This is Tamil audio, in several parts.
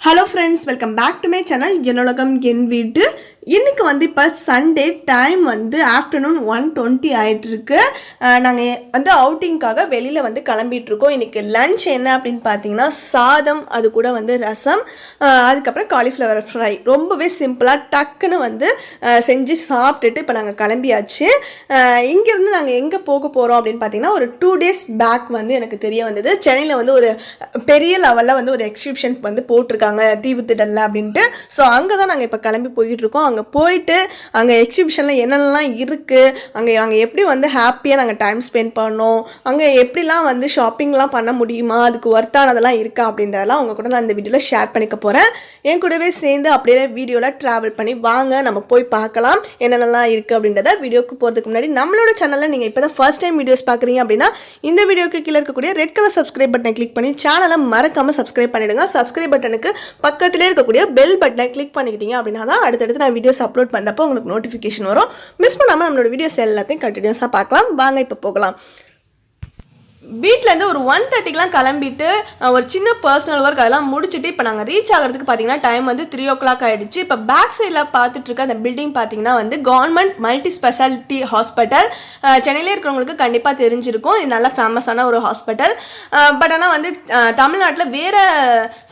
Hello friends welcome back to my channel என்னுலகம் என் வீட்டு இன்னைக்கு வந்து இப்போ சண்டே டைம் வந்து ஆஃப்டர்நூன் ஒன் டுவெண்ட்டி ஆகிட்டுருக்கு நாங்கள் வந்து அவுட்டிங்காக வெளியில் வந்து கிளம்பிகிட்ருக்கோம் இன்றைக்கி லன்ச் என்ன அப்படின்னு பார்த்தீங்கன்னா சாதம் அது கூட வந்து ரசம் அதுக்கப்புறம் காலிஃப்ளவர் ஃப்ரை ரொம்பவே சிம்பிளாக டக்குன்னு வந்து செஞ்சு சாப்பிட்டுட்டு இப்போ நாங்கள் கிளம்பியாச்சு. இங்கேருந்து நாங்கள் எங்கே போக போகிறோம் அப்படின்னு பார்த்தீங்கன்னா ஒரு டூ டேஸ் பேக் வந்து எனக்கு தெரிய வந்தது. சென்னையில் வந்து ஒரு பெரிய லெவலில் வந்து ஒரு எக்ஸிபிஷன் வந்து போட்டிருக்காங்க. தீவு திடலில் அப்படின்ட்டு. ஸோ அங்கே தான் நாங்கள் இப்போ கிளம்பி போயிட்டுருக்கோம். அங்கே அங்கே போயிட்டு அங்கே எக்ஸிபிஷனில் என்னென்னலாம் இருக்குது அங்கே நாங்கள் எப்படி வந்து ஹாப்பியாக நாங்கள் டைம் ஸ்பெண்ட் பண்ணோம் அங்கே எப்படிலாம் வந்து ஷாப்பிங்லாம் பண்ண முடியுமா அதுக்கு ஒர்த்தானதெல்லாம் இருக்கா அப்படின்றதெல்லாம் உங்கள் கூட நான் இந்த வீடியோவில் ஷேர் பண்ணிக்க போகிறேன் என் கூடவே சேர்ந்து அப்படியே வீடியோவில் ட்ராவல் பண்ணி வாங்க நம்ம போய் பார்க்கலாம் என்னென்னலாம் இருக்குது அப்படின்றத வீடியோக்கு போகிறதுக்கு முன்னாடி நம்மளோட சேனலில் நீங்கள் இப்போ தான் ஃபர்ஸ்ட் டைம் வீடியோஸ் பார்க்குறீங்க அப்படின்னா இந்த வீடியோக்கு கீழே இருக்கக்கூடிய ரெட் கலர் சப்ஸ்கிரைப் பட்டனை கிளிக் பண்ணி சேனலை மறக்காமல் சப்ஸ்கிரைப் பண்ணிடுங்க. சப்ஸ்கிரைப் பட்டனுக்கு பக்கத்திலே இருக்கக்கூடிய பெல் பட்டனை கிளிக் பண்ணிக்கிட்டீங்க அப்படின்னா தான் அடுத்தடுத்து நான் வீடியோஸ் அப்லோட் பண்ணுறப்போ உங்களுக்கு நோட்டிஃபிகேஷன் வரும். மிஸ் பண்ணாமல் நம்மளோட வீடியோஸ் எல்லாத்தையும் கண்டினியூஸாக பார்க்கலாம். வாங்க இப்போ போகலாம். வீட்டிலேருந்து ஒரு ஒன் தேர்ட்டிக்கெலாம் கிளம்பிட்டு ஒரு சின்ன பர்சனல் ஒர்க் அதெல்லாம் முடிச்சுட்டு இப்போ நாங்கள் ரீச் ஆகிறதுக்கு பார்த்தீங்கன்னா டைம் வந்து த்ரீ ஓ கிளாக் ஆகிடுச்சு இப்போ பேக் சைடில் பார்த்துட்டு இருக்க அந்த பில்டிங் பார்த்தீங்கன்னா வந்து கவர்மெண்ட் மல்டி ஸ்பெஷாலிட்டி ஹாஸ்பிட்டல் சென்னையிலே இருக்கிறவங்களுக்கு கண்டிப்பாக தெரிஞ்சிருக்கும். இது நல்ல ஃபேமஸான ஒரு ஹாஸ்பிட்டல் பட் ஆனால் வந்து தமிழ்நாட்டில் வேறு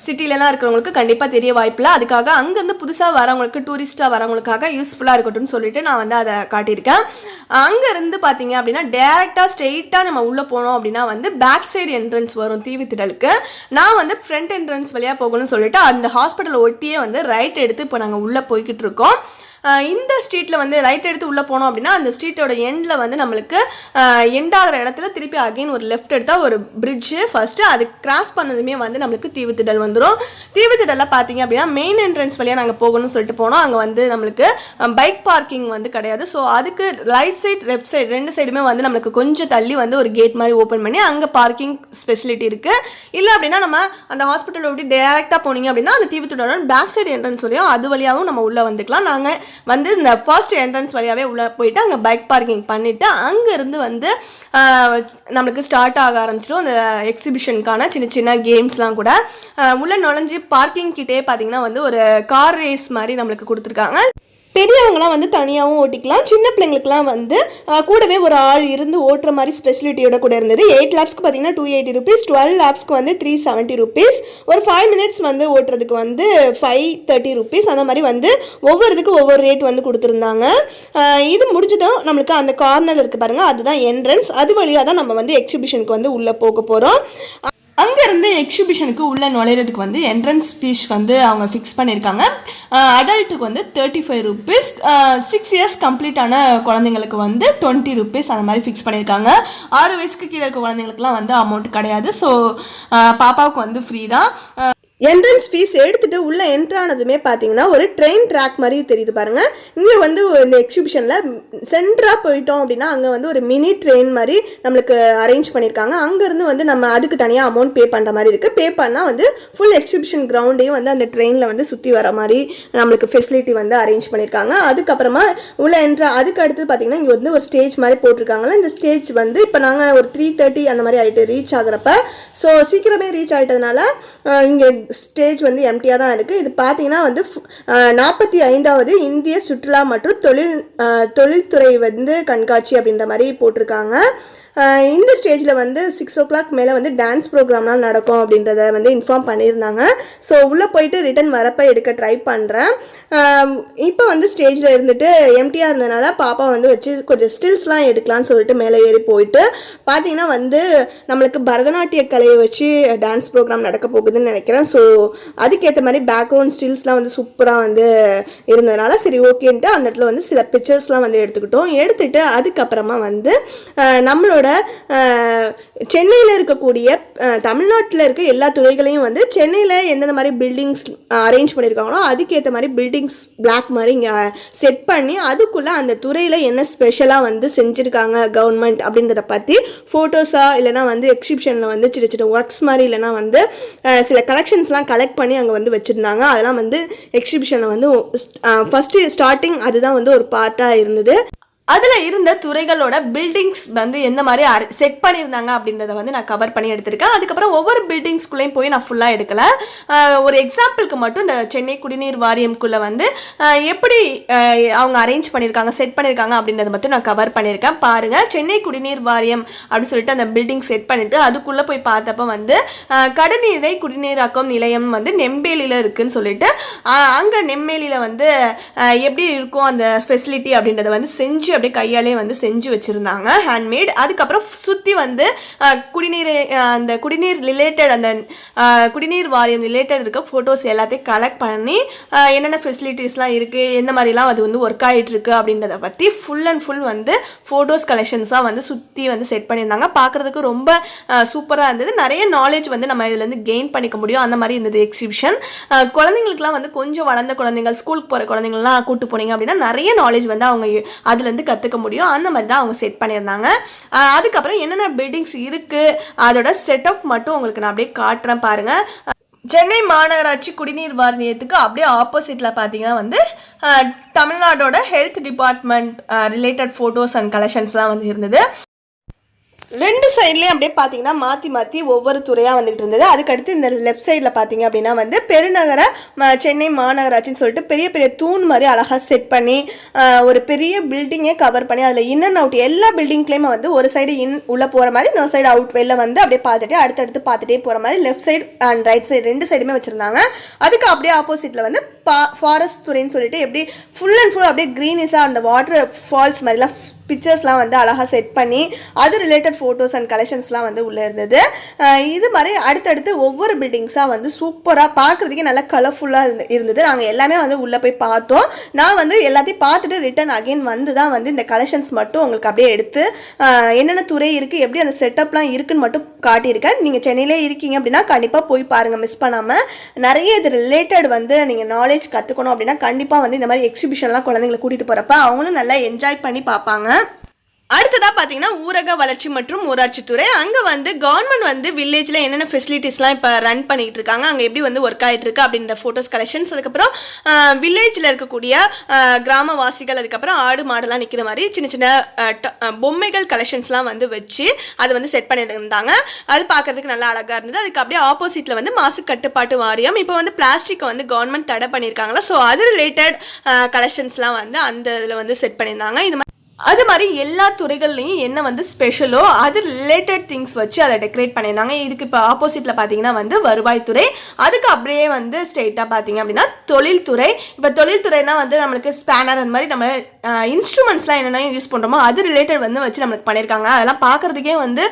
சிட்டிலலாம் இருக்கிறவங்களுக்கு கண்டிப்பாக தெரிய வாய்ப்பில்லை. அதுக்காக அங்கேருந்து புதுசாக வரவங்களுக்கு டூரிஸ்ட்டாக வரவங்களுக்காக யூஸ்ஃபுல்லாக இருக்கட்டும்னு சொல்லிட்டு நான் வந்து அதை காட்டியிருக்கேன். அங்கேருந்து பார்த்தீங்க அப்படின்னா டேரெக்டாக ஸ்ட்ரெயிட்டாக நம்ம உள்ளே போனோம் அப்படின்னா வந்து பேக் சைடு என்ட்ரன்ஸ் வரும் தீவித்திடலுக்கு நான் வந்து ஃப்ரண்ட் என்ட்ரன்ஸ் வழியாக போகணும்னு சொல்லிட்டு அந்த ஹாஸ்பிட்டல் ஒட்டியே வந்து ரைட் எடுத்து இப்போ நாங்கள் உள்ளே போய்கிட்டு இருக்கோம். இந்த ஸ்ட்ரீட்டில் வந்து ரைட் எடுத்து உள்ளே போனோம் அப்படின்னா அந்த ஸ்ட்ரீட்டோட எண்டில் வந்து நம்மளுக்கு எண்ட் இடத்துல திருப்பி அகைன் ஒரு லெஃப்ட் எடுத்தால் ஒரு பிரிட்ஜு ஃபஸ்ட்டு அது கிராஸ் பண்ணதுமே வந்து நம்மளுக்கு தீவுத்திடல் வந்துடும் தீவுத்திடலில் பார்த்தீங்க அப்படின்னா மெயின் என்ட்ரன்ஸ் வழியாக நாங்கள் போகணும்னு சொல்லிட்டு போனோம். அங்கே வந்து நம்மளுக்கு பைக் பார்க்கிங் வந்து கிடையாது. ஸோ அதுக்கு ரைட் சைட் லெஃப்ட் சைடு ரெண்டு சைடுமே வந்து நம்மளுக்கு கொஞ்சம் தள்ளி வந்து ஒரு கேட் மாதிரி ஓப்பன் பண்ணி அங்கே பார்க்கிங் ஸ்பெசிலிட்டி இருக்குது இல்லை அப்படின்னா நம்ம அந்த ஹாஸ்பிட்டலை விட்டு டேரெக்டாக போனீங்க அப்படின்னா அந்த தீவுத்திடலோட பேக் சைடு என்ட்ரன்ஸ் வழியாக அது வழியாகவும் நம்ம உள்ளே வந்துக்கலாம். நாங்கள் வந்து இந்த ஃபர்ஸ்ட் என்ட்ரன்ஸ் வழியாகவே உள்ளே போயிட்டு அங்கே பைக் பார்க்கிங் பண்ணிவிட்டு அங்கேருந்து வந்து ஆஹ், நம்மளுக்கு ஸ்டார்ட் ஆக ஆரம்பிச்சிடும். அந்த எக்ஸிபிஷனுக்கான சின்ன சின்ன கேம்ஸ்லாம் கூட. உள்ளே உள்ள நுழைஞ்சு பார்க்கிங் கிட்டே பார்த்தீங்கன்னா வந்து ஒரு கார் ரேஸ் மாதிரி நம்மளுக்கு கொடுத்துருக்காங்க. பெரியவங்களாம் வந்து தனியாகவும் ஓட்டிக்கலாம். சின்ன பிள்ளைங்களுக்குலாம் வந்து கூடவே ஒரு ஆள் இருந்து ஓட்டுற மாதிரி ஸ்பெசிலிட்டியோட கூட இருந்தது. எயிட் லேப்ஸ்க்கு பார்த்தீங்கன்னா டூ எயிட்டி ருபீஸ் டுவெல் லேப்ஸ்க்கு வந்து த்ரீ செவன்ட்டி ருபீஸ் ஒரு ஃபைவ் மினிட்ஸ் வந்து ஓட்டுறதுக்கு வந்து ஃபைவ் தேர்ட்டி ருபீஸ் அந்த மாதிரி வந்து ஒவ்வொருதுக்கு ஒவ்வொரு ரேட் வந்து கொடுத்துருந்தாங்க. இது முடிஞ்சதும் நம்மளுக்கு அந்த கார்னர் இருக்குது பாருங்கள் அதுதான் என்ட்ரன்ஸ் அது வழியாக தான் நம்ம வந்து எக்ஸிபிஷனுக்கு வந்து உள்ளே போக போகிறோம் எக்ஸிபிஷனுக்கு உள்ளே நுழையிறதுக்கு வந்து என்ட்ரன்ஸ் ஃபீஸ் வந்து அவங்க ஃபிக்ஸ் பண்ணியிருக்காங்க. அடல்ட்டுக்கு வந்து thirty five rupees six years complete ஆன குழந்தைங்களுக்கு வந்து டுவெண்ட்டி ருபீஸ் அந்த மாதிரி ஃபிக்ஸ் பண்ணியிருக்காங்க. ஆறு வயசுக்கு கீழே இருக்க குழந்தைங்களுக்குலாம் வந்து அமௌண்ட் கிடையாது. ஸோ பாப்பாவுக்கு வந்து ஃப்ரீ தான். என்ட்ரன்ஸ் ஃபீஸ் எடுத்துட்டு உள்ளே என்ட்ரானதுமே பார்த்தீங்கன்னா ஒரு ட்ரெயின் ட்ராக் மாதிரி தெரியுது பாருங்கள் இங்கே வந்து இந்த எக்ஸிபிஷனில் சென்ட்ராக போயிட்டோம் அப்படின்னா அங்கே வந்து ஒரு மினி ட்ரெயின் மாதிரி நம்மளுக்கு அரேஞ்ச் பண்ணியிருக்காங்க அங்கேருந்து வந்து நம்ம அதுக்கு தனியாக அமௌண்ட் பே பண்ணுற மாதிரி இருக்குது பே பண்ணால் வந்து ஃபுல் எக்ஸிபிஷன் கிரவுண்டையும் வந்து அந்த ட்ரெயினில் வந்து சுற்றி வர மாதிரி நம்மளுக்கு ஃபெசிலிட்டி வந்து அரேஞ்ச் பண்ணியிருக்காங்க அதுக்கப்புறமா உள்ளே என்ட்ரா அதுக்கு அடுத்து பார்த்தீங்கன்னா இங்கே வந்து ஒரு ஸ்டேஜ் மாதிரி போட்டிருக்காங்களா இந்த ஸ்டேஜ் வந்து இப்போ நாங்கள் ஒரு த்ரீ தேர்ட்டி அந்த மாதிரி ஆகிட்டு ரீச் ஆகிறப்ப ஸோ சீக்கிரமே ரீச் ஆகிட்டதுனால இங்கே ஸ்டேஜ் வந்து எம்டியாக தான் இருக்குது இது பார்த்தீங்கன்னா வந்து நாற்பத்தி ஐந்தாவது இந்திய சுற்றுலா மற்றும் தொழில் தொழில்துறை வந்து கண்காட்சி அப்படின்ற மாதிரி போட்டிருக்காங்க. இந்த ஸ்டேஜில் வந்து சிக்ஸ் ஓ கிளாக் மேலே வந்து டான்ஸ் ப்ரோக்ராம்லாம் நடக்கும் அப்படின்றத வந்து இன்ஃபார்ம் பண்ணியிருந்தாங்க. ஸோ உள்ளே போயிட்டு ரிட்டன் வரப்போ எடுக்க ட்ரை பண்ணுறேன் இப்போ வந்து ஸ்டேஜில் இருந்துட்டு எம்டியாக இருந்ததுனால பாப்பா வந்து வச்சு கொஞ்சம் ஸ்டில்ஸ்லாம் எடுக்கலாம்னு சொல்லிட்டு மேலே ஏறி போயிட்டு பார்த்தீங்கன்னா வந்து நம்மளுக்கு பரதநாட்டிய கலையை வச்சு டான்ஸ் ப்ரோக்ராம் நடக்க போகுதுன்னு நினைக்கிறேன். ஸோ அதுக்கேற்ற மாதிரி பேக்ரவுண்ட் ஸ்டில்ஸ்லாம் வந்து சூப்பராக வந்து இருந்ததுனால சரி ஓகேன்ட்டு அந்த இடத்துல வந்து சில பிக்சர்ஸ்லாம் வந்து எடுத்துக்கிட்டோம். எடுத்துகிட்டு அதுக்கப்புறமா வந்து நம்மளோட நம்மளோட சென்னையில் இருக்கக்கூடிய தமிழ்நாட்டில் இருக்க எல்லா துறைகளையும் வந்து சென்னையில் எந்தெந்த மாதிரி பில்டிங்ஸ் அரேஞ்ச் பண்ணியிருக்காங்களோ அதுக்கேற்ற மாதிரி பில்டிங்ஸ் பிளாக் மாதிரி இங்கே செட் பண்ணி அதுக்குள்ளே அந்த துறையில் என்ன ஸ்பெஷலாக வந்து செஞ்சுருக்காங்க கவர்மெண்ட் அப்படின்றத பற்றி ஃபோட்டோஸாக இல்லைனா வந்து எக்ஸிபிஷனில் வந்து சின்ன சின்ன ஒர்க்ஸ் மாதிரி இல்லைனா வந்து சில கலெக்ஷன்ஸ்லாம் கலெக்ட் பண்ணி அங்கே வந்து வச்சுருந்தாங்க. அதெல்லாம் வந்து எக்ஸிபிஷனில் வந்து ஃபஸ்ட்டு ஸ்டார்டிங் அதுதான் வந்து ஒரு பார்ட்டாக இருந்தது. அதில் இருந்த துறைகளோட பில்டிங்ஸ் வந்து எந்த மாதிரி செட் பண்ணியிருந்தாங்க அப்படின்றத வந்து நான் கவர் பண்ணி எடுத்திருக்கேன். அதுக்கப்புறம் ஒவ்வொரு பில்டிங்ஸ்குள்ளேயும் போய் நான் ஃபுல்லாக எடுக்கல. ஒரு எக்ஸாம்பிளுக்கு மட்டும் இந்த சென்னை குடிநீர் வாரியம்குள்ளே வந்து எப்படி அவங்க அரேஞ்ச் பண்ணியிருக்காங்க செட் பண்ணியிருக்காங்க அப்படின்றத மட்டும் நான் கவர் பண்ணியிருக்கேன். பாருங்கள் சென்னை குடிநீர் வாரியம் அப்படின்னு சொல்லிட்டு அந்த பில்டிங் செட் பண்ணிட்டு அதுக்குள்ளே போய் பார்த்தப்ப வந்து கடநீரை குடிநீராக்கும் நிலையம் வந்து நெம்பேலியில் இருக்குன்னு சொல்லிட்டு அங்கே நெம்மேலியில் வந்து எப்படி இருக்கும் அந்த ஃபெசிலிட்டி அப்படின்றத வந்து செஞ்சு அப்படியே கையாலே வந்து செஞ்சு வச்சுருந்தாங்க ஹேண்ட்மேட் அதுக்கப்புறம் சுற்றி வந்து குடிநீர் அந்த குடிநீர் ரிலேட்டட் அந்த குடிநீர் வாரியம் ரிலேட்டட் இருக்க ஃபோட்டோஸ் எல்லாத்தையும் கலெக்ட் பண்ணி என்னென்ன ஃபெசிலிட்டிஸ்லாம் இருக்குது எந்த மாதிரிலாம் அது வந்து ஒர்க் ஆகிட்டுருக்கு அப்படின்றத பற்றி ஃபுல் அண்ட் ஃபுல் வந்து ஃபோட்டோஸ் கலெக்ஷன்ஸாக வந்து சுற்றி வந்து செட் பண்ணியிருந்தாங்க. பார்க்குறதுக்கு ரொம்ப சூப்பராக இருந்தது. நிறைய நாலேஜ் வந்து நம்ம இதுலேருந்து கெயின் பண்ணிக்க முடியும். அந்த மாதிரி இருந்தது எக்ஸிபிஷன் குழந்தைங்களுக்குலாம் வந்து கொஞ்சம் வளர்ந்த குழந்தைங்கள் ஸ்கூலுக்கு போகிற குழந்தைங்கள்லாம் கூப்பிட்டு போனீங்க அப்படின்னா நிறைய நாலேஜ் வந்து அவங்க அதுலேருந்து கற்றுக்க முடியும். அந்த மாதிரி தான் அவங்க செட் பண்ணியிருந்தாங்க. அதுக்கப்புறம் என்னென்ன பில்டிங்ஸ் இருக்குது அதோட செட்டப் மட்டும் உங்களுக்கு நான் அப்படியே காட்டுறேன் பாருங்கள் சென்னை மாநகராட்சி குடிநீர் வாரியத்துக்கு அப்படியே ஆப்போசிட்டில் பார்த்தீங்கன்னா வந்து தமிழ்நாடோட health department related photos and கலெக்ஷன்ஸ்லாம் வந்து இருந்தது. ரெண்டு சைட்லேயும் அப்படியே பார்த்தீங்கன்னா மாற்றி மாற்றி ஒவ்வொரு துறையாக வந்துகிட்டு இருந்தது. அதுக்கடுத்து இந்த லெஃப்ட் சைடில் பார்த்தீங்க அப்படின்னா வந்து பெருநகர சென்னை மாநகராட்சின்னு சொல்லிட்டு பெரிய பெரிய தூண் மாதிரி அழகாக செட் பண்ணி ஒரு பெரிய பில்டிங்கே கவர் பண்ணி அதில் இன் அண்ட் அவுட் எல்லா பில்டிங்லேயுமே வந்து ஒரு சைடு இன் உள்ளே போகிற மாதிரி இன்னொரு சைடு அவுட் வெளில வந்து அப்படியே பார்த்துட்டு அடுத்தடுத்து பார்த்துட்டே போகிற மாதிரி left side and right side ரெண்டு சைடுமே வச்சுருந்தாங்க. அதுக்கு அப்படியே ஆப்போசிட்டில் வந்து பா ஃபாரஸ்ட் துறைன்னு சொல்லிட்டு எப்படி ஃபுல் அண்ட் ஃபுல் அப்படியே க்ரீனிஸாக அந்த வாட்டர் ஃபால்ஸ் மாதிரிலாம் பிக்சர்ஸ்லாம் வந்து அழகாக செட் பண்ணி அது ரிலேட்டட் ஃபோட்டோஸ் அண்ட் கலெக்ஷன்ஸ்லாம் வந்து உள்ளே இருந்தது. இது மாதிரி அடுத்தடுத்து ஒவ்வொரு பில்டிங்ஸாக வந்து சூப்பராக பார்க்குறதுக்கே நல்லா கலர்ஃபுல்லாக இருந்தது. நாங்கள் எல்லாமே வந்து உள்ளே போய் பார்த்தோம். நான் வந்து எல்லாத்தையும் பார்த்துட்டு ரிட்டன் அகைன் வந்து தான் வந்து இந்த கலெக்ஷன்ஸ் மட்டும் உங்களுக்கு அப்படியே எடுத்து என்னென்ன துறை இருக்குது எப்படி அந்த செட்டப்லாம் இருக்குன்னு மட்டும் காட்டியிருக்கேன். நீங்கள் சென்னையிலே இருக்கீங்க அப்படின்னா கண்டிப்பாக போய் பாருங்கள் மிஸ் பண்ணாமல் நிறைய இது ரிலேட்டட் வந்து நீங்கள் நாலேஜ் கற்றுக்கணும் அப்படின்னா கண்டிப்பாக வந்து இந்த மாதிரி எக்ஸிபிஷன்லாம் குழந்தைங்களை கூட்டிகிட்டு போகிறப்ப அவங்களும் நல்லா என்ஜாய் பண்ணி பார்ப்பாங்க. அடுத்ததாக பார்த்தீங்கன்னா ஊரக வளர்ச்சி மற்றும் ஊராட்சித்துறை அங்கே வந்து கவர்மெண்ட் வந்து வில்லேஜில் என்னென்ன ஃபெசிலிட்டிஸ்லாம் இப்போ ரன் பண்ணிகிட்டு இருக்காங்க அங்கே எப்படி வந்து ஒர்க் ஆகிட்டு இருக்கு அப்படின்ற ஃபோட்டோஸ் கலெக்ஷன்ஸ் அதுக்கப்புறம் வில்லேஜில் இருக்கக்கூடிய கிராமவாசிகள் அதுக்கப்புறம் ஆடு மாடெல்லாம் நிற்கிற மாதிரி சின்ன சின்ன ட- பொம்மைகள் கலெக்ஷன்ஸ்லாம் வந்து வச்சு அதை வந்து செட் பண்ணியிருந்தாங்க. அது பார்க்குறதுக்கு நல்லா அழகாக இருந்தது. அதுக்கு அப்படியே ஆப்போசிட்டில் வந்து மாசு கட்டுப்பாட்டு வாரியம். இப்போ வந்து பிளாஸ்டிக்கை வந்து கவர்மெண்ட் தடை பண்ணியிருக்காங்களா? ஸோ அது ரிலேட்டட் கலெக்ஷன்ஸ்லாம் வந்து அந்த இதில் வந்து செட் பண்ணியிருந்தாங்க. இது மாதிரி அது மாதிரி எல்லா துறைகள்லையும் என்ன வந்து ஸ்பெஷலோ அது ரிலேட்டட் திங்ஸ் வச்சு அதை டெக்கரேட் பண்ணியிருந்தாங்க. இதுக்கு இப்போ ஆப்போசிட்டில் பார்த்தீங்கன்னா வந்து வருவாய்த்துறை அதுக்கு அப்படியே வந்து ஸ்ட்ரெயிட்டாக பார்த்தீங்க அப்படின்னா தொழில்துறை. இப்போ தொழில்துறைனா வந்து நம்மளுக்கு ஸ்பேனர் அந்த மாதிரி நம்ம இன்ஸ்ட்ருமெண்ட்ஸ்லாம் என்னென்ன யூஸ் பண்ணுறோமோ அது ரிலேட்டட் வந்து வச்சு நம்மளுக்கு பண்ணியிருக்காங்க. அதெல்லாம் பார்க்குறதுக்கே வந்து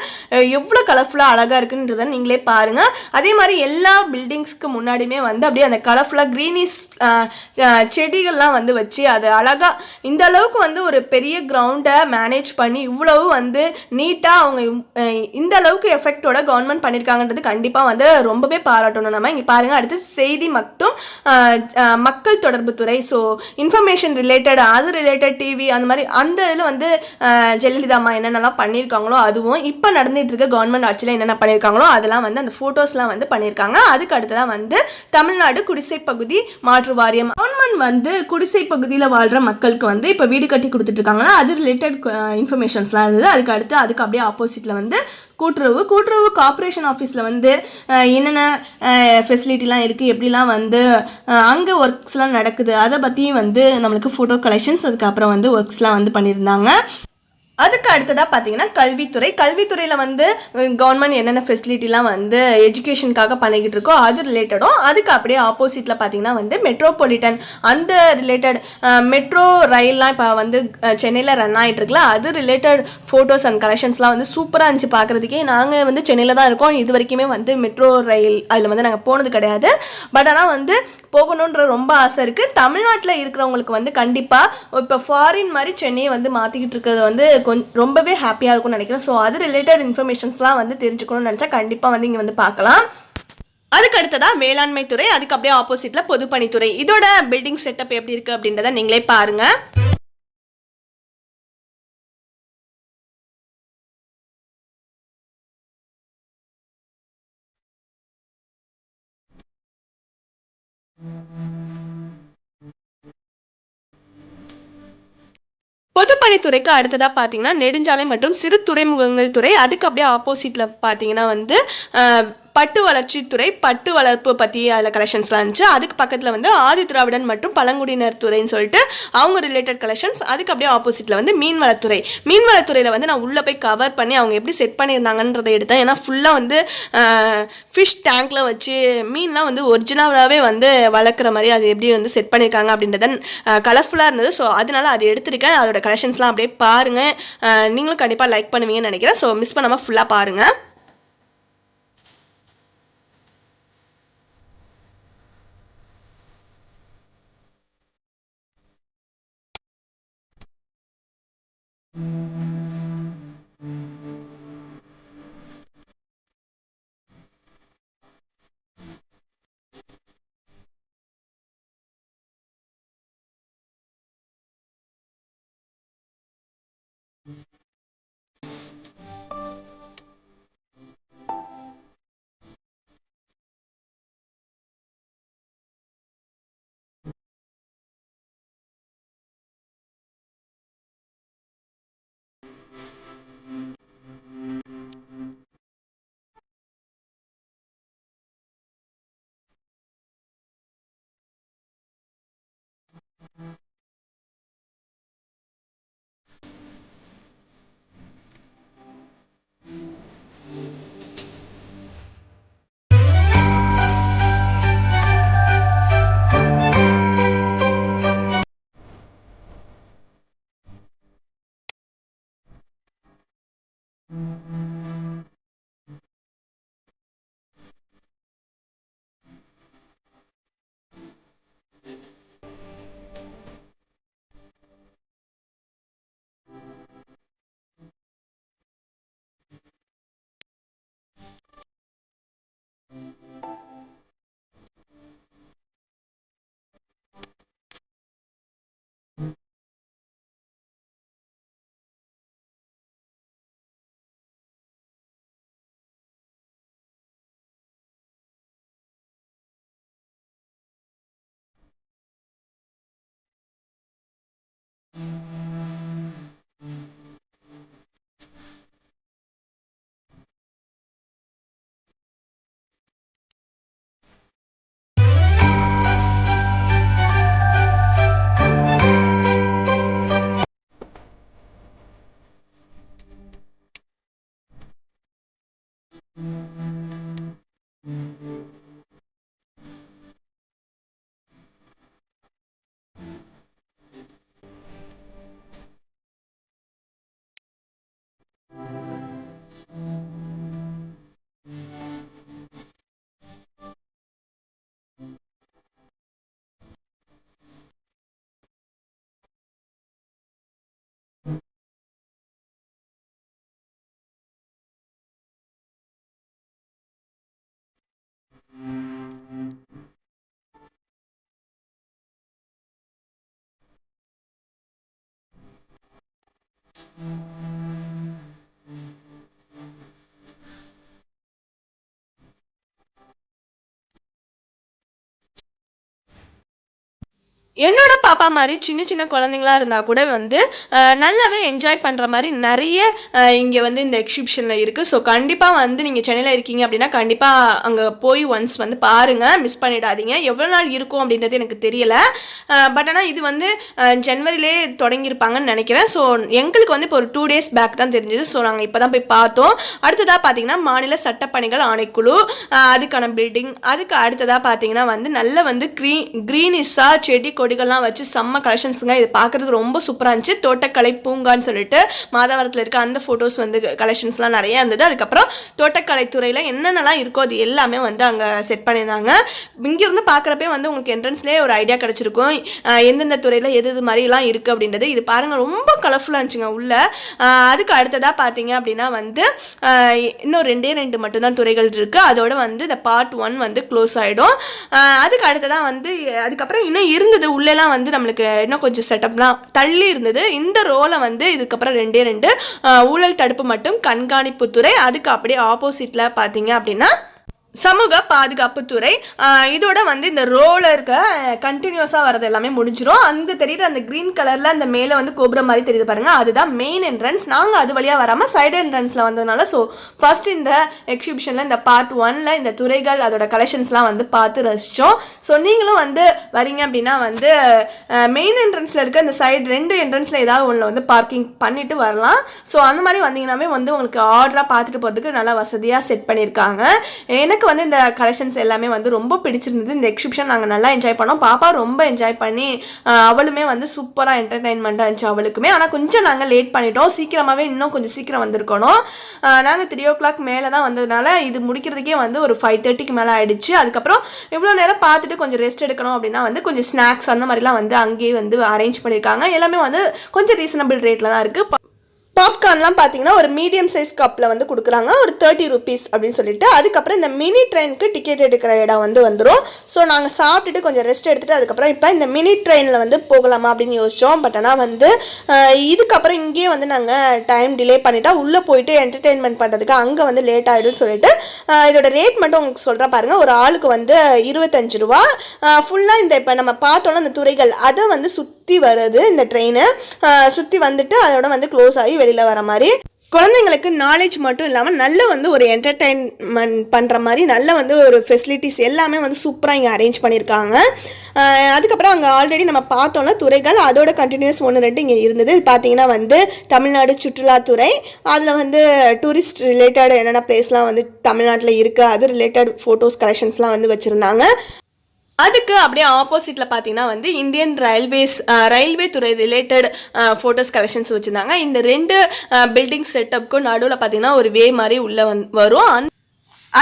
எவ்வளோ கலர்ஃபுல்லாக அழகாக இருக்குன்றதை நீங்களே பாருங்கள் அதே மாதிரி எல்லா பில்டிங்ஸ்க்கு முன்னாடியுமே வந்து அப்படியே அந்த கலர்ஃபுல்லாக க்ரீனிஸ் செடிகள்லாம் வந்து வச்சு அது அழகாக இந்த அளவுக்கு வந்து ஒரு பெரிய கிரவுண்டை மேனேஜ் பண்ணி இவ்வளவு வந்து நீட்டாக அவங்க இந்த அளவுக்கு எஃபெக்டோட கவர்மெண்ட் பண்ணியிருக்காங்கன்றது கண்டிப்பாக வந்து ரொம்பவே பாராட்டணும். நம்ம இங்கே பாருங்கள் அடுத்து செய்தி மட்டும் மக்கள் தொடர்பு துறை. ஸோ இன்ஃபர்மேஷன் ரிலேட்டட் அது ரிலேட்டட் டிவி அந்த மாதிரி அந்த இதில் வந்து ஜெயலலிதா அம்மா என்னென்னலாம் பண்ணியிருக்காங்களோ அதுவும் இப்போ நடந்துகிட்டு இருக்க கவர்மெண்ட் ஆட்சியில் என்னென்ன பண்ணியிருக்காங்களோ அதெல்லாம் வந்து அந்த ஃபோட்டோஸ்லாம் வந்து பண்ணியிருக்காங்க அதுக்கு அடுத்ததான் வந்து தமிழ்நாடு குடிசை பகுதி மாற்று வாரியம். கவர்மெண்ட் வந்து குடிசை பகுதியில் வாழ்கிற மக்களுக்கு வந்து இப்போ வீடு கட்டி கொடுத்துட்டு அது ரிலேட்டட் இன்ஃபர்மேஷன்ஸ்லாம் uh, இருந்தது. அதுக்கு அடுத்து அதுக்கு அப்படியே ஆப்போசிட்டில் வந்து கூட்டுறவு. கூட்டுறவு கார்ப்பரேஷன் ஆஃபீஸில் வந்து என்னென்ன ஃபெசிலிட்டிலாம் இருக்குது எப்படிலாம் வந்து அங்கே ஒர்க்ஸ்லாம் நடக்குது அதை பற்றியும் வந்து நம்மளுக்கு ஃபோட்டோ கலெக்ஷன்ஸ் அதுக்கப்புறம் வந்து ஒர்க்ஸ்லாம் வந்து பண்ணியிருந்தாங்க. அதுக்கு அடுத்ததாக பார்த்தீங்கன்னா கல்வித்துறை. கல்வித்துறையில் வந்து கவர்மெண்ட் என்னென்ன ஃபெசிலிட்டிலாம் வந்து எஜுகேஷனுக்காக பண்ணிக்கிட்டு இருக்கோ அது ரிலேட்டடும் அதுக்கு அப்படியே ஆப்போசிட்டில் பார்த்தீங்கன்னா வந்து மெட்ரோபாலிட்டன் அந்த ரிலேட்டட் மெட்ரோ ரயில்லாம் இப்போ வந்து சென்னையில் ரன் ஆகிட்டு இருக்குல்ல அது ரிலேட்டட் ஃபோட்டோஸ் அண்ட் கலெக்ஷன்ஸ்லாம் வந்து சூப்பராக இருந்துச்சு பார்க்குறதுக்கே நாங்கள் வந்து சென்னையில் தான் இருக்கோம். இது வரைக்குமே வந்து மெட்ரோ ரயில் அதில் வந்து நாங்கள் போனது கிடையாது. பட் ஆனால் வந்து போகணுன்ற ரொம்ப ஆசை இருக்குது தமிழ்நாட்டில் இருக்கிறவங்களுக்கு வந்து கண்டிப்பாக இப்போ ஃபாரின் மாதிரி சென்னையை வந்து மாற்றிக்கிட்டு இருக்கிறது வந்து கொஞ்சம் ரொம்பவே ஹாப்பியாக இருக்கும்னு நினைக்கிறேன். ஸோ அது ரிலேட்டட் இன்ஃபர்மேஷன்ஸ்லாம் வந்து தெரிஞ்சுக்கணும்னு நினச்சா கண்டிப்பாக வந்து இங்கே வந்து பார்க்கலாம். அதுக்கு அடுத்ததா வேளாண்மை துறை அதுக்கு அப்படியே ஆப்போசிட்டில் பொதுப்பணித்துறை. இதோட பில்டிங் செட்டப் எப்படி இருக்குது அப்படின்றத நீங்களே பாருங்கள் பொதுப்பணித்துறைக்கு அடுத்ததாக பார்த்தீங்கன்னா நெடுஞ்சாலை மற்றும் சிறு துறைமுகங்கள் துறை. அதுக்கு அப்படியே ஆப்போசிட்டில் பார்த்தீங்கன்னா வந்து பட்டு வளர்ச்சித்துறை பட்டு வளர்ப்பு பற்றி அதில் கலெக்ஷன்ஸ்லாம் இருந்துச்சு. அதுக்கு பக்கத்தில் வந்து ஆதி திராவிடன் மற்றும் பழங்குடியினர் துறைன்னு சொல்லிட்டு அவங்க ரிலேட்டட் கலெக்ஷன்ஸ் அதுக்கு அப்படியே ஆப்போசிட்டில் வந்து மீன்வளத்துறை. மீன்வளத்துறையில் வந்து நான் உள்ளே போய் கவர் பண்ணி அவங்க எப்படி செட் பண்ணியிருந்தாங்கன்றதை எடுத்தேன். ஏன்னா ஃபுல்லாக வந்து ஃபிஷ் டேங்க்கில் வச்சு மீன்லாம் வந்து ஒரிஜினலாகவே வந்து வளர்க்குற மாதிரி அது எப்படி வந்து செட் பண்ணியிருக்காங்க அப்படின்றத கலர்ஃபுல்லாக இருந்தது. ஸோ அதனால அதை எடுத்திருக்கேன். அதோட கலெக்ஷன்ஸ்லாம் அப்படியே பாருங்கள் நீங்களும் கண்டிப்பாக லைக் பண்ணுவீங்கன்னு நினைக்கிறேன். ஸோ மிஸ் பண்ணாமல் ஃபுல்லாக பாருங்கள் Mm-hmm. என்னோட பாப்பா மாதிரி சின்ன சின்ன குழந்தைங்களா இருந்தால் கூட வந்து நல்லாவே என்ஜாய் பண்ணுற மாதிரி நிறைய இங்கே வந்து இந்த எக்ஸிபிஷனில் இருக்குது ஸோ கண்டிப்பாக வந்து நீங்கள் சென்னையில் இருக்கீங்க அப்படின்னா கண்டிப்பாக அங்கே போய் ஒன்ஸ் வந்து பாருங்கள் மிஸ் பண்ணிடாதீங்க. எவ்வளோ நாள் இருக்கும் அப்படின்றது எனக்கு தெரியலை. பட் ஆனால் இது வந்து ஜனவரிலே தொடங்கியிருப்பாங்கன்னு நினைக்கிறேன். ஸோ எங்களுக்கு வந்து இப்போ ஒரு டூ டேஸ் பேக் தான் தெரிஞ்சது. ஸோ நாங்கள் இப்போ தான் போய் பார்த்தோம். அடுத்ததாக பார்த்தீங்கன்னா மாநில சட்டப்பணிகள் ஆணைக்குழு அதுக்கான பில்டிங் அதுக்கு அடுத்ததாக பார்த்தீங்கன்னா வந்து நல்ல வந்து க்ரீ க்ரீனிஷாக செடி கொடிகள்லாம் வச்சு செம்ம கலெக்ஷன்ஸுங்க இது பார்க்குறதுக்கு ரொம்ப சூப்பராக இருந்துச்சு. தோட்டக்கலை பூங்கான்னு சொல்லிட்டு மாதவரத்தில் இருக்க அந்த ஃபோட்டோஸ் வந்து கலெக்ஷன்ஸ்லாம் நிறைய இருந்தது. அதுக்கப்புறம் தோட்டக்கலை துறையில் என்னென்னலாம் இருக்கோ அது எல்லாமே வந்து அங்கே செட் பண்ணியிருந்தாங்க. இங்கேருந்து பார்க்குறப்பே வந்து உங்களுக்கு என்ட்ரன்ஸ்லேயே ஒரு ஐடியா கிடச்சிருக்கும். எந்தெந்த துறையில் எது இது மாதிரிலாம் இருக்குது அப்படின்றது. இது பாருங்கள் ரொம்ப கலர்ஃபுல்லாக இருந்துச்சுங்க உள்ளே. அதுக்கு அடுத்ததாக பார்த்தீங்க அப்படின்னா வந்து இன்னும் ரெண்டே ரெண்டு மட்டும்தான் துறைகள் இருக்குது அதோட வந்து இந்த பார்ட் ஒன் வந்து க்ளோஸ் ஆகிடும் அதுக்கு அடுத்ததாக வந்து அதுக்கப்புறம் இன்னும் இருந்தது உள்ளெல்லாம் வந்து நம்மளுக்கு இன்னும் கொஞ்சம் செட்டப்லாம் தள்ளி இருந்தது. இந்த ரோலை வந்து இதுக்கப்புறம் ரெண்டே ரெண்டு ஊழல் தடுப்பு மட்டும் கண்காணிப்புத்துறை அதுக்கு அப்படியே ஆப்போசிட்டில் பார்த்தீங்க அப்படின்னா சமூக பாதுகாப்புத்துறை இதோட வந்து இந்த ரோலருக்கு கண்டினியூஸாக வரது எல்லாமே முடிஞ்சிடும் அங்கே தெரியுற அந்த க்ரீன் கலரில் அந்த மேலே வந்து கோபுரம் மாதிரி தெரியுது பாருங்கள் அதுதான் மெயின் என்ட்ரன்ஸ் நாங்கள் அது வழியாக வராமல் சைடு என்ட்ரன்ஸில் வந்ததுனால ஸோ ஃபர்ஸ்ட் இந்த எக்ஸிபிஷனில் இந்த பார்ட் ஒனில் இந்த துறைகள் அதோட கலெக்ஷன்ஸ்லாம் வந்து பார்த்து ரசித்தோம் ஸோ நீங்களும் வந்து வரீங்க அப்படின்னா வந்து மெயின் என்ட்ரன்ஸில் இருக்க இந்த சைடு ரெண்டு என்ட்ரன்ஸில் ஏதாவது ஒன்றில் வந்து பார்க்கிங் பண்ணிட்டு வரலாம். ஸோ அந்த மாதிரி வந்தீங்கன்னாவே வந்து உங்களுக்கு ஆர்டராக பார்த்துட்டு போகிறதுக்கு நல்லா வசதியாக செட் பண்ணியிருக்காங்க எனக்கு வந்து இந்த கலெக்ஷன்ஸ் எல்லாமே வந்து ரொம்ப பிடிச்சிருந்தது. இந்த எக்ஸிபிஷன் நாங்கள் நல்லா என்ஜாய் பண்ணோம். பாப்பா ரொம்ப என்ஜாய் பண்ணி அவளுமே வந்து சூப்பராக என்டர்டைன்மெண்ட்டாக இருந்துச்சு அவளுக்குமே. ஆனால் கொஞ்சம் நாங்கள் லேட் பண்ணிட்டோம். சீக்கிரமாகவே இன்னும் கொஞ்சம் சீக்கிரம் வந்திருக்கணும். நாங்கள் த்ரீ ஓ கிளாக் மேலே தான் வந்ததுனால இது முடிக்கிறதுக்கே வந்து ஒரு ஃபைவ் தேர்ட்டிக்கு மேலே ஆயிடுச்சு. அதுக்கப்புறம் இவ்வளோ நேரம் பார்த்துட்டு கொஞ்சம் ரெஸ்ட் எடுக்கணும் அப்படின்னா வந்து கொஞ்சம் ஸ்நாக்ஸ் அந்த மாதிரிலாம் வந்து அங்கேயே வந்து அரேஞ்ச் பண்ணியிருக்காங்க எல்லாமே வந்து கொஞ்சம் ரீசனபிள் ரேட்டில் தான் இருக்குது பாப்கார்ன்லாம் பார்த்தீங்கன்னா ஒரு மீடியம் சைஸ் கப்பில் வந்து கொடுக்குறாங்க. ஒரு தேர்ட்டி ருபீஸ் அப்படின்னு சொல்லிட்டு அதுக்கப்புறம் இந்த மினி ட்ரெயினுக்கு டிக்கெட் எடுக்கிற இடம் வந்து வந்துடும் ஸோ நாங்கள் சாப்பிட்டுட்டு கொஞ்சம் ரெஸ்ட் எடுத்துகிட்டு அதுக்கப்புறம் இப்போ இந்த மினி ட்ரெயினில் வந்து போகலாமா அப்படின்னு யோசித்தோம் பட் ஆனால் வந்து இதுக்கப்புறம் இங்கேயே வந்து நாங்கள் டைம் டிலே பண்ணிட்டா உள்ளே போயிட்டு என்டர்டெயின்மெண்ட் பண்ணுறதுக்கு அங்கே வந்து லேட் ஆகிடும்னு சொல்லிட்டு இதோட ரேட் மட்டும் உங்களுக்கு சொல்கிறேன் பாருங்கள் ஒரு ஆளுக்கு வந்து இருபத்தஞ்சு ரூபா. ஃபுல்லாக இந்த இப்போ நம்ம பார்த்தோம்னா இந்த துறைகள் அதை வந்து சுற்றி வருது இந்த ட்ரெயினு. சுற்றி வந்துட்டு அதோட வந்து க்ளோஸ் ஆகி வெளியில் வர மாதிரி. குழந்தைங்களுக்கு நாலேஜ் மட்டும் இல்லாமல் நல்ல வந்து ஒரு என்டர்டைன்மெண்ட் பண்ணுற மாதிரி நல்ல வந்து ஒரு ஃபெசிலிட்டிஸ் எல்லாமே வந்து சூப்பராக இங்கே அரேஞ்ச் பண்ணியிருக்காங்க அதுக்கப்புறம் அங்கே ஆல்ரெடி நம்ம பார்த்தோம்ல துறைகள் அதோட கண்டினியூஸ் ஒன்று ரெண்டு இங்கே இருந்தது. பார்த்தீங்கன்னா வந்து தமிழ்நாடு சுற்றுலாத்துறை அதில் வந்து டூரிஸ்ட் ரிலேட்டட் என்னென்ன பிளேஸ்லாம் வந்து தமிழ்நாட்டில் இருக்குது அது ரிலேட்டட் ஃபோட்டோஸ் கலெக்ஷன்ஸ்லாம் வந்து வச்சுருந்தாங்க. அதுக்கு அப்படியே ஆப்போசிட்டில் பார்த்தீங்கன்னா வந்து இந்தியன் ரயில்வேஸ் ரயில்வே துறை ரிலேட்டட் ஃபோட்டோஸ் கலெக்ஷன்ஸ் வச்சுருந்தாங்க. இந்த ரெண்டு பில்டிங் செட்டப்புக்கும் நடுவில் பார்த்தீங்கன்னா ஒரு வே மாதிரி உள்ளே வந் வரும்.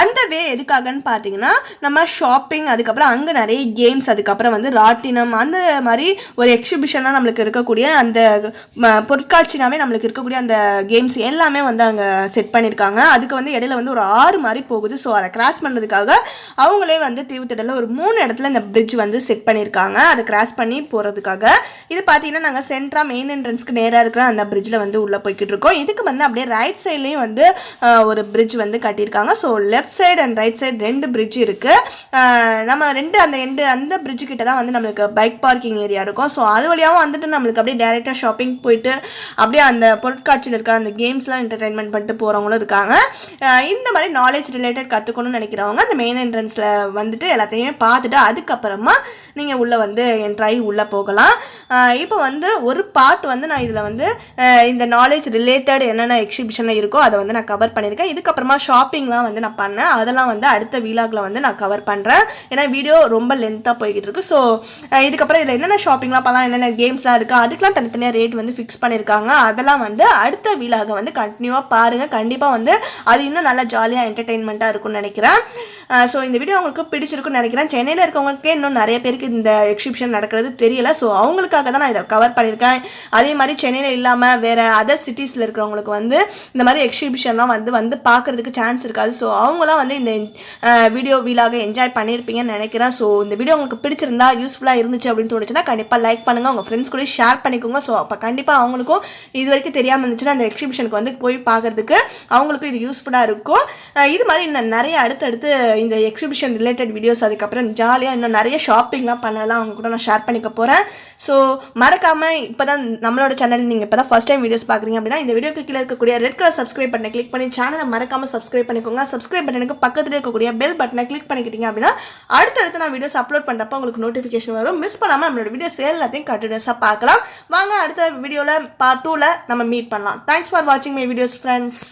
அந்த வே எதுக்காகன்னு பார்த்தீங்கன்னா நம்ம ஷாப்பிங் அதுக்கப்புறம் அங்கே நிறைய கேம்ஸ் அதுக்கப்புறம் வந்து ராட்டினம் அந்த மாதிரி ஒரு எக்ஸிபிஷனாக நம்மளுக்கு இருக்கக்கூடிய அந்த பொருட்காட்சினாவே நம்மளுக்கு இருக்கக்கூடிய அந்த கேம்ஸ் எல்லாமே வந்து அங்கே செட் பண்ணியிருக்காங்க அதுக்கு வந்து இடையில வந்து ஒரு ஆறு மாதிரி போகுது. ஸோ அதை கிராஸ் பண்ணுறதுக்காக அவங்களே வந்து தீவுத்திடல ஒரு மூணு இடத்துல இந்த பிரிட்ஜ் வந்து செட் பண்ணியிருக்காங்க அதை கிராஸ் பண்ணி போகிறதுக்காக இது பார்த்தீங்கன்னா நாங்கள் சென்ட்ரா மெயின் என்ட்ரன்ஸ்க்கு நேராக இருக்கிற அந்த பிரிட்ஜில் வந்து உள்ளே போய்கிட்டு இருக்கோம். இதுக்கு வந்து அப்படியே ரைட் சைட்லேயும் வந்து ஒரு பிரிட்ஜ் வந்து கட்டியிருக்காங்க. So left left side and right side ரெண்டு பிரிட்ஜ் இருக்குது நம்ம ரெண்டு அந்த எண்டு அந்த பிரிட்ஜ் கிட்ட தான் வந்து நம்மளுக்கு பைக் பார்க்கிங் ஏரியா இருக்கும். ஸோ அது வழியாகவும் வந்துட்டு நம்மளுக்கு அப்படியே டேரெக்டாக ஷாப்பிங் போயிட்டு அப்படியே அந்த பொருட்காட்சியில் இருக்க அந்த கேம்ஸ்லாம் என்டர்டைன்மெண்ட் பண்ணிட்டு போகிறவங்களும் இருக்காங்க. இந்த மாதிரி நாலேஜ் ரிலேட்டட் கற்றுக்கணும்னு நினைக்கிறவங்க அந்த மெயின் என்ட்ரன்ஸில் வந்துட்டு எல்லாத்தையுமே பார்த்துட்டு அதுக்கப்புறமா நீங்கள் உள்ளே வந்து என்ட்ராகி உள்ளே போகலாம். இப்போ வந்து ஒரு பார்ட் வந்து நான் இதில் வந்து இந்த நாலேஜ் ரிலேட்டட் என்னென்ன எக்ஸிபிஷனில் இருக்கோ அதை வந்து நான் கவர் பண்ணியிருக்கேன். இதுக்கப்புறமா ஷாப்பிங்லாம் வந்து நான் பண்ணேன். அதெல்லாம் வந்து அடுத்த வீலாகில் வந்து நான் கவர் பண்ணுறேன் ஏன்னா வீடியோ ரொம்ப லென்த்தாக போய்கிட்டு இருக்கு. ஸோ இதுக்கப்புறம் இதில் என்னென்ன ஷாப்பிங்லாம் பண்ணலாம் என்னென்ன கேம்ஸ்லாம் இருக்குது அதுக்கெலாம் தனித்தனியாக ரேட் வந்து ஃபிக்ஸ் பண்ணியிருக்காங்க. அதெல்லாம் வந்து அடுத்த வீலாக வந்து கண்டினியூவாக பாருங்கள் கண்டிப்பாக வந்து அது இன்னும் நல்லா ஜாலியாக என்டர்டெயின்மெண்ட்டாக இருக்கும்னு நினைக்கிறேன். ஸோ இந்த வீடியோ உங்களுக்கு பிடிச்சிருக்குன்னு நினைக்கிறேன். சென்னையில் இருக்கவங்களுக்கே இன்னும் நிறைய பேருக்கு இந்த எக்ஸிபிஷன் நடக்கிறது தெரியல. ஸோ அவங்களுக்காக தான் நான் இதை கவர் பண்ணியிருக்கேன். அதே மாதிரி சென்னையில் இல்லாமல் வேறு அதர் சிட்டிஸில் இருக்கிறவங்களுக்கு வந்து இந்த மாதிரி எக்ஸிபிஷன்லாம் வந்து வந்து பார்க்குறதுக்கு சான்ஸ் இருக்காது. ஸோ அவங்களாம் வந்து இந்த வீடியோ வீலாக என்ஜாய் பண்ணியிருப்பீங்கன்னு நினைக்கிறேன். ஸோ இந்த வீடியோ உங்களுக்கு பிடிச்சிருந்தா யூஸ்ஃபுல்லாக இருந்துச்சு அப்படின்னு தோணுச்சுன்னா கண்டிப்பாக லைக் பண்ணுங்கள் உங்கள் ஃப்ரெண்ட்ஸ் கூட ஷேர் பண்ணிக்கோங்க. ஸோ அப்போ கண்டிப்பாக அவங்களுக்கும் இது வரைக்கும் தெரியாமல் இருந்துச்சுன்னா அந்த எக்ஸிபிஷனுக்கு வந்து போய் பார்க்கறதுக்கு அவங்களுக்கும் இது யூஸ்ஃபுல்லாக இருக்கும். இது மாதிரி இன்னும் நிறைய அடுத்தடுத்து இந்த எக்ஸிபிஷன் ரிலேட்டட் வீடியோஸ் அதுக்கப்புறம் ஜாலியாக இன்னும் நிறைய ஷாப்பிங்லாம் பண்ணலாம். அவங்க கூட நான் ஷேர் பண்ணிக்க போகிறேன் ஸோ மறக்காமல் இப்போ தான் நம்மளோட சேனல் நீங்கள் இப்போ தான் ஃபஸ்ட் டைம் வீடியோஸ் பார்க்குறீங்க அப்படின்னா இந்த வீடியோக்கு கீழே இருக்கக்கூடிய ரெட் கலர் சப்ஸ்கிரைப் பண்ணி கிளிக் பண்ணி சேனலை மறக்காமல் சப்ஸ்கிரைப் பண்ணிக்கோங்க. சப்ஸ்கிரைப் பட்டனுக்கு பக்கத்தில் இருக்கக்கூடிய பெல் பட்டனை கிளிக் பண்ணிக்கிட்டீங்க அப்படின்னா அடுத்தடுத்து நான் வீடியோஸ் அப்லோட் பண்ணுறப்ப உங்களுக்கு நோட்டிஃபிகேஷன் வரும். மிஸ் பண்ணாமல் நம்மளோட வீடியோஸ் எல்லாத்தையும் கண்டினியூஸாக பார்க்கலாம். வாங்க அடுத்த வீடியோவில் பார்ட் டூவில் நம்ம மீட் பண்ணலாம். தேங்க்ஸ் ஃபார் வாட்சிங் மை வீடியோஸ் ஃப்ரெண்ட்ஸ்